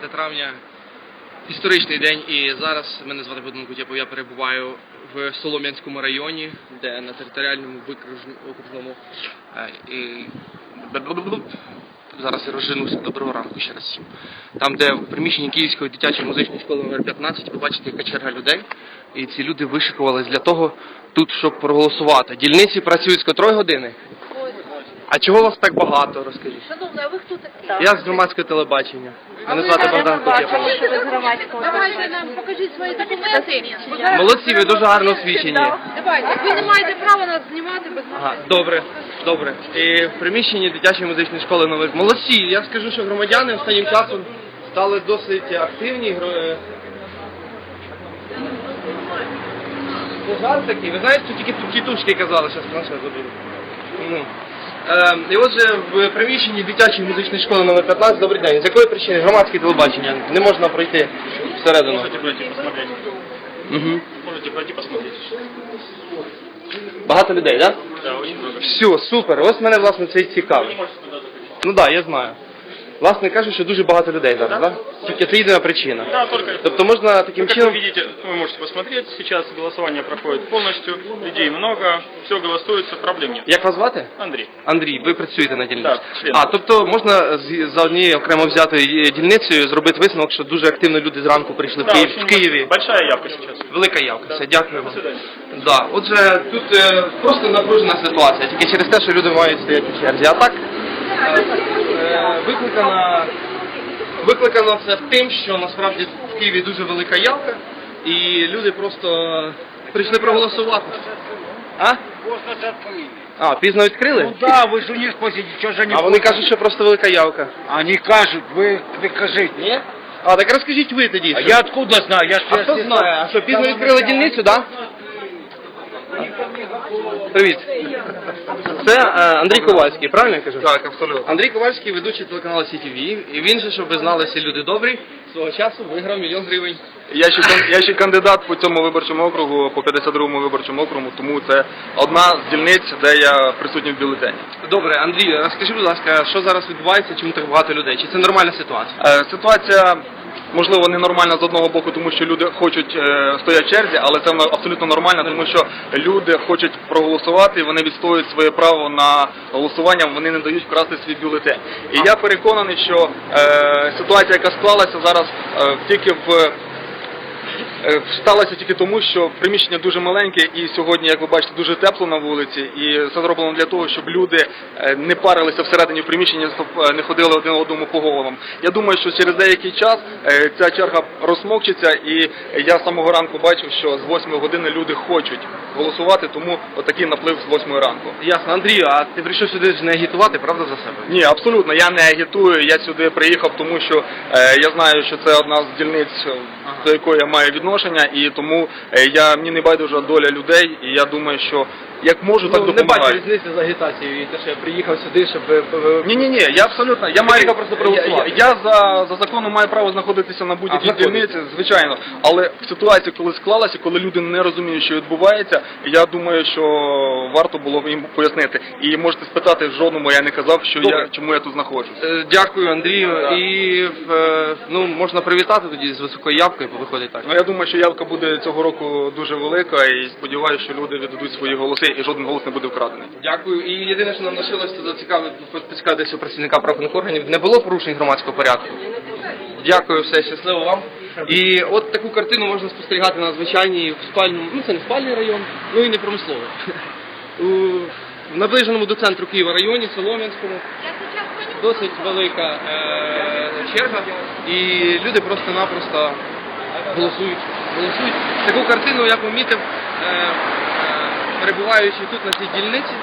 9 травня, історичний день, і зараз мене звати Богдан Кутєпов, я перебуваю в Солом'янському районі, де на територіальному викружн- окружному е, і... Зараз я розженуся. Доброго ранку ще раз всім. Там, де в приміщенні Київської дитячої музичної школи номер 15, побачите, яка черга людей. І ці люди вишикувались для того, тут, щоб проголосувати. Дільниці працюють з котрої години? А чого вас так багато, розкажіть? Шановна, а ви хто такий? Я з громадського телебачення. Мене звати Богдан Кутєпов. Давайте нам покажіть свої документи. зараз- Молодці, ви дуже гарно освічені. Давайте, ви не маєте права нас знімати без Ага, добре, добре. І в приміщенні дитячої музичної школи нових. Молодці, я скажу, що громадяни останнім часом стали досить активні. гро- е. Це жарт такий. Ви знаєте, що тільки тут тітушки казали, що планшет забуду. Ну. Е, і отже, в приміщенні дитячої музичної школи номер 15, добрий день. З якої причини громадське телебачення не можна пройти всередину? Можете пройти посмотрети. Угу. Можете пройти посмотрети. Багато людей, так? Да, очень много. Все, супер. Ось мене власне це і цікавить. Ну так, да, я знаю. Власне кажуть, що дуже багато людей зараз, так? Тільки це єдина причина. Да, только это. Тобто можна таким Как вы чином. видите, вы можете посмотреть, сейчас голосование проходит полностью, людей много, все голосуется, проблем нет. Як вас звати? Андрей. Андрій, ви працюєте на дільниці. Так, член. А, тобто можна з- за однією окремо взятою е, дільницею зробити висновок, що дуже активно люди зранку прийшли в Да, Київ очень в Києві. Большая явка сейчас. Велика явка. Все, дякую До вам. свидания. Да, отже, тут е, просто напружена ситуація, тільки через те, що люди мають стояти в черзі. А так е, е, викликана, викликано це тим, що насправді в Києві дуже велика явка, і люди просто прийшли проголосувати. А? А, пізно відкрили? Ну да, вы же у них спросите, что же они... А вони кажуть, що просто велика явка. Они кажут, вы прикажите. Ні? А, так розкажіть ви тоді. А що- я откуда знаю? Я ж А хто знає? А що пізно відкрили дільницю, так? Привіт. Це е, Андрій Ковальський, правильно я кажу? Так, абсолютно. Андрій Ковальський, ведучий телеканалу CTV. І він же, щоб ви знали, всі люди добрі, свого часу виграв мільйон гривень. Я ще кан- я ще кандидат по цьому виборчому округу, по 52-му виборчому округу, тому це одна з дільниць, де я присутній в бюлетені. Добре, Андрій, розкажи, будь ласка, що зараз відбувається, чому так багато людей? Чи це нормальна ситуація? Е, Ситуація можливо ненормально з одного боку, тому що люди хочуть е, стоять в черзі, але це абсолютно нормально, тому що люди хочуть проголосувати, вони відстоюють своє право на голосування, вони не дають вкрасти свій бюлетень. І я переконаний, що е, ситуація, яка склалася зараз е, тільки в Сталося тільки тому, що приміщення дуже маленьке і сьогодні, як ви бачите, дуже тепло на вулиці, і це зроблено для того, щоб люди е, не парилися всередині приміщення, е, не ходили один одному по головам. Я думаю, що через деякий час е, ця черга розсмокчиться, і я з самого ранку бачив, що з 8 години люди хочуть голосувати, тому отакий наплив з 8 ранку. Ясно, Андрію, а ти прийшов сюди не агітувати, правда, за себе? Ні, абсолютно, я не агітую. Я сюди приїхав, тому що е, я знаю, що це одна з дільниць, е, до якої я маю відношення, і тому е, я мені не байдужа доля людей, і я думаю, що як можу, так Ну, не бачу допомагаю. різниці з агітацією і те, що я приїхав сюди, щоб... е, Ні, ні, ні, я абсолютно. Я маю приїхав просто проголосувати. Я, я за, за законом маю право знаходитися на будь-якій дільниці, звичайно. Але в ситуації, коли склалася, коли люди не розуміють, що відбувається, я думаю, що варто було б їм пояснити. І можете спитати в жодному, я не казав, що Добре. я чому я тут знаходжусь. Е, Дякую, Андрію. І е, ну можна привітати тоді з високою явкою, бо виходить так. Ну я думаю, що явка буде цього року дуже велика, і сподіваюся, що люди віддадуть свої голоси, і жоден голос не буде вкрадений. Дякую. І єдине, що нам лишилось, це зацікавити поцікавитися у працівника правоохоронних органів. Не було порушень громадського порядку. Дякую, все щасливо вам. І от таку картину можна спостерігати на звичайній в спальному, ну це не спальний район, ну і не промисловий. В наближеному до центру Києва районі, Солом'янському, досить велика е, черга, і люди просто-напросто голосують. голосують. Таку картину я помітив, е, перебуваючи тут на цій дільниці.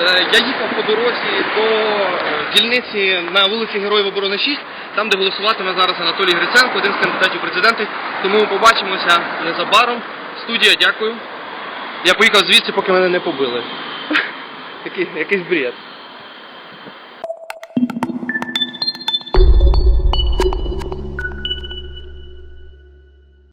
Е, Я їхав по дорозі до е, дільниці на вулиці Героїв оборони 6, там, де голосуватиме зараз Анатолій Гриценко, один з кандидатів в президенти. Тому побачимося незабаром. Студія, дякую. Я поїхав звідси, поки мене не побили. Який, якийсь бред.